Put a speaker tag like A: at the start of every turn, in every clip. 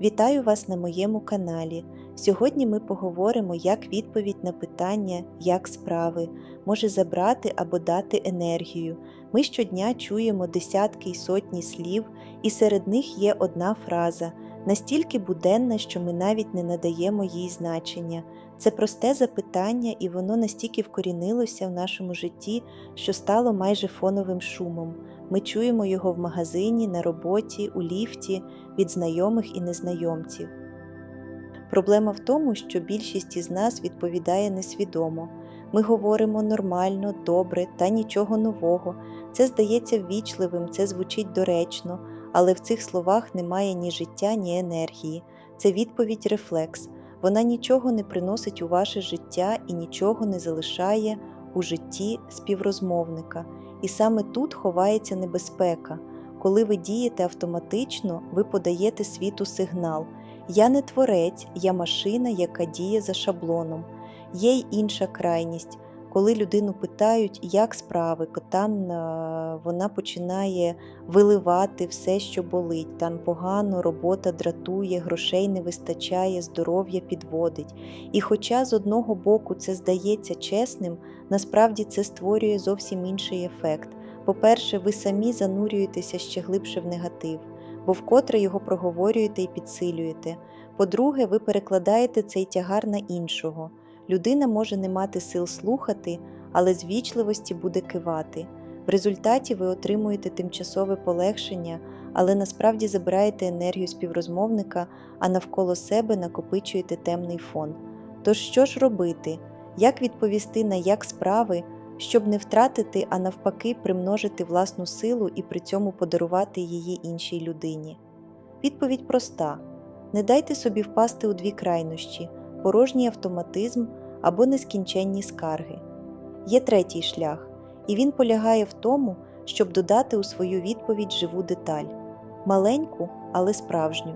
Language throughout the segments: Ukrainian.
A: Вітаю вас на моєму каналі. Сьогодні ми поговоримо, як відповідь на питання, як справи, може забрати або дати енергію. Ми щодня чуємо десятки й сотні слів, і серед них є одна фраза, настільки буденна, що ми навіть не надаємо їй значення. Це просте запитання, і воно настільки вкорінилося в нашому житті, що стало майже фоновим шумом. Ми чуємо його в магазині, на роботі, у ліфті, від знайомих і незнайомців. Проблема в тому, що більшість із нас відповідає несвідомо. Ми говоримо нормально, добре та нічого нового. Це здається ввічливим, це звучить доречно, але в цих словах немає ні життя, ні енергії. Це відповідь рефлекс. Вона нічого не приносить у ваше життя і нічого не залишає у житті співрозмовника. І саме тут ховається небезпека. Коли ви дієте автоматично, ви подаєте світу сигнал. Я не творець, я машина, яка діє за шаблоном. Є й інша крайність. Коли людину питають, як справи, там е, вона починає виливати все, що болить. Там погано, робота дратує, грошей не вистачає, здоров'я підводить. І хоча з одного боку це здається чесним, насправді це створює зовсім інший ефект. По-перше, ви самі занурюєтеся ще глибше в негатив, бо вкотре його проговорюєте і підсилюєте. По-друге, ви перекладаєте цей тягар на іншого. Людина може не мати сил слухати, але з вічливості буде кивати. В результаті ви отримуєте тимчасове полегшення, але насправді забираєте енергію співрозмовника, а навколо себе накопичуєте темний фон. Тож що ж робити? Як відповісти на як справи, щоб не втратити, а навпаки, примножити власну силу і при цьому подарувати її іншій людині? Відповідь проста: не дайте собі впасти у дві крайнощі порожній автоматизм або нескінченні скарги. Є третій шлях, і він полягає в тому, щоб додати у свою відповідь живу деталь маленьку, але справжню.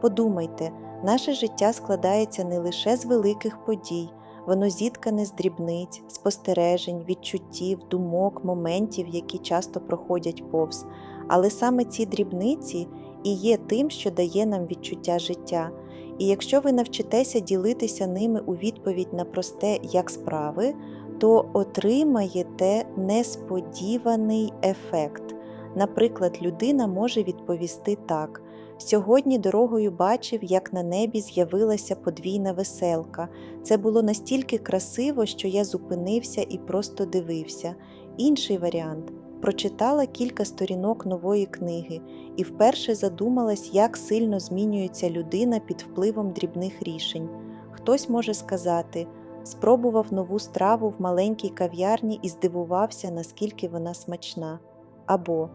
A: Подумайте, наше життя складається не лише з великих подій, воно зіткане з дрібниць, спостережень, відчуттів, думок, моментів, які часто проходять повз. Але саме ці дрібниці і є тим, що дає нам відчуття життя. І якщо ви навчитеся ділитися ними у відповідь на просте як справи, то отримаєте несподіваний ефект. Наприклад, людина може відповісти так: сьогодні дорогою бачив, як на небі з'явилася подвійна веселка. Це було настільки красиво, що я зупинився і просто дивився. Інший варіант прочитала кілька сторінок нової книги і вперше задумалась, як сильно змінюється людина під впливом дрібних рішень. Хтось може сказати, спробував нову страву в маленькій кав'ярні і здивувався, наскільки вона смачна. Або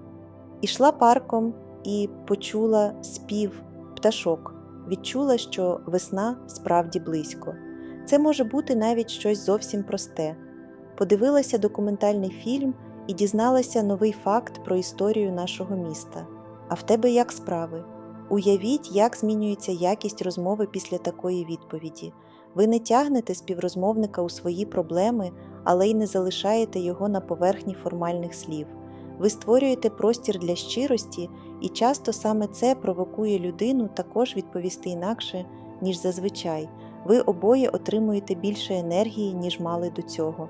A: ішла парком і почула спів пташок, відчула, що весна справді близько. Це може бути навіть щось зовсім просте. Подивилася документальний фільм і дізналася новий факт про історію нашого міста. А в тебе як справи? Уявіть, як змінюється якість розмови після такої відповіді. Ви не тягнете співрозмовника у свої проблеми, але й не залишаєте його на поверхні формальних слів. Ви створюєте простір для щирості, і часто саме це провокує людину також відповісти інакше, ніж зазвичай. Ви обоє отримуєте більше енергії, ніж мали до цього.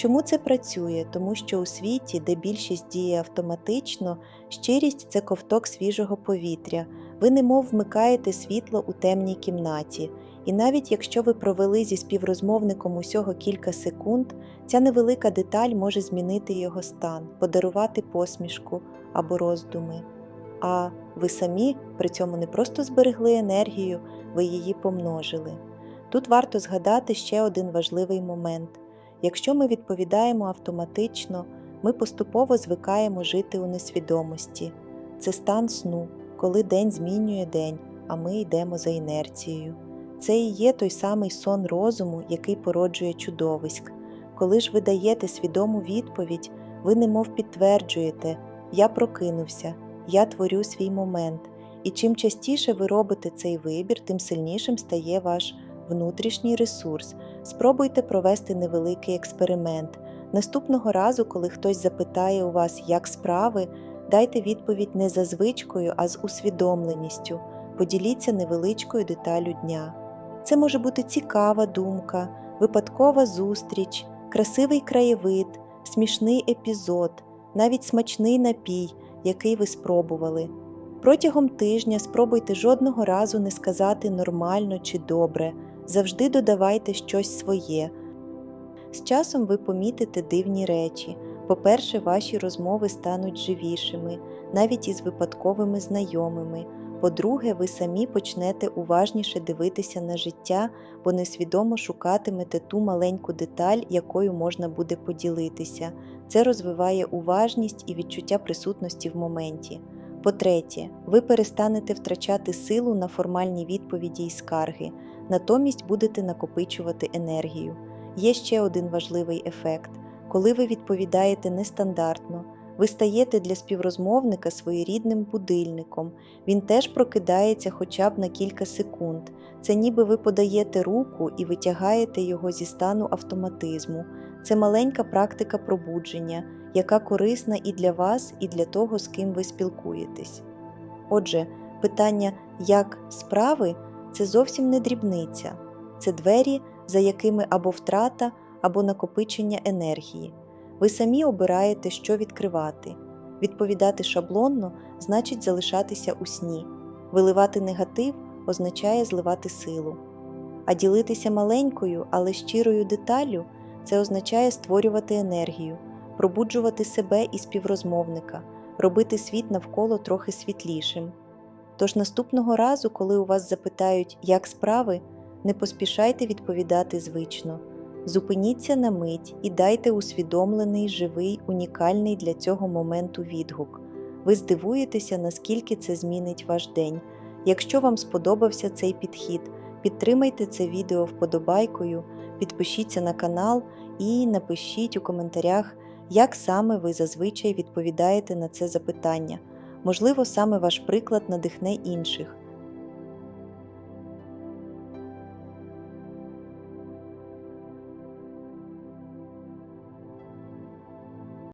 A: Чому це працює? Тому що у світі, де більшість діє автоматично, щирість це ковток свіжого повітря, ви немов вмикаєте світло у темній кімнаті. І навіть якщо ви провели зі співрозмовником усього кілька секунд, ця невелика деталь може змінити його стан, подарувати посмішку або роздуми. А ви самі при цьому не просто зберегли енергію, ви її помножили. Тут варто згадати ще один важливий момент. Якщо ми відповідаємо автоматично, ми поступово звикаємо жити у несвідомості. Це стан сну, коли день змінює день, а ми йдемо за інерцією. Це і є той самий сон розуму, який породжує чудовиськ. Коли ж ви даєте свідому відповідь, ви немов підтверджуєте, я прокинувся, я творю свій момент. І чим частіше ви робите цей вибір, тим сильнішим стає ваш внутрішній ресурс. Спробуйте провести невеликий експеримент. Наступного разу, коли хтось запитає у вас, як справи, дайте відповідь не за звичкою, а з усвідомленістю. поділіться невеличкою деталю дня. Це може бути цікава думка, випадкова зустріч, красивий краєвид, смішний епізод, навіть смачний напій, який ви спробували. Протягом тижня спробуйте жодного разу не сказати нормально чи добре, завжди додавайте щось своє. З часом ви помітите дивні речі. По-перше, ваші розмови стануть живішими, навіть із випадковими знайомими. По-друге, ви самі почнете уважніше дивитися на життя, бо несвідомо шукатимете ту маленьку деталь, якою можна буде поділитися. Це розвиває уважність і відчуття присутності в моменті. По-третє, ви перестанете втрачати силу на формальні відповіді і скарги, натомість будете накопичувати енергію. Є ще один важливий ефект. Коли ви відповідаєте нестандартно, ви стаєте для співрозмовника своєрідним будильником. Він теж прокидається хоча б на кілька секунд. Це ніби ви подаєте руку і витягаєте його зі стану автоматизму. Це маленька практика пробудження, яка корисна і для вас, і для того, з ким ви спілкуєтесь. Отже, питання як справи це зовсім не дрібниця, це двері, за якими або втрата, або накопичення енергії. Ви самі обираєте, що відкривати. Відповідати шаблонно значить залишатися у сні. Виливати негатив означає зливати силу. А ділитися маленькою, але щирою деталлю це означає створювати енергію, пробуджувати себе і співрозмовника, робити світ навколо трохи світлішим. Тож наступного разу, коли у вас запитають, як справи, не поспішайте відповідати звично. Зупиніться на мить і дайте усвідомлений, живий, унікальний для цього моменту відгук. Ви здивуєтеся, наскільки це змінить ваш день. Якщо вам сподобався цей підхід, підтримайте це відео вподобайкою, підпишіться на канал і напишіть у коментарях, як саме ви зазвичай відповідаєте на це запитання. Можливо, саме ваш приклад надихне інших.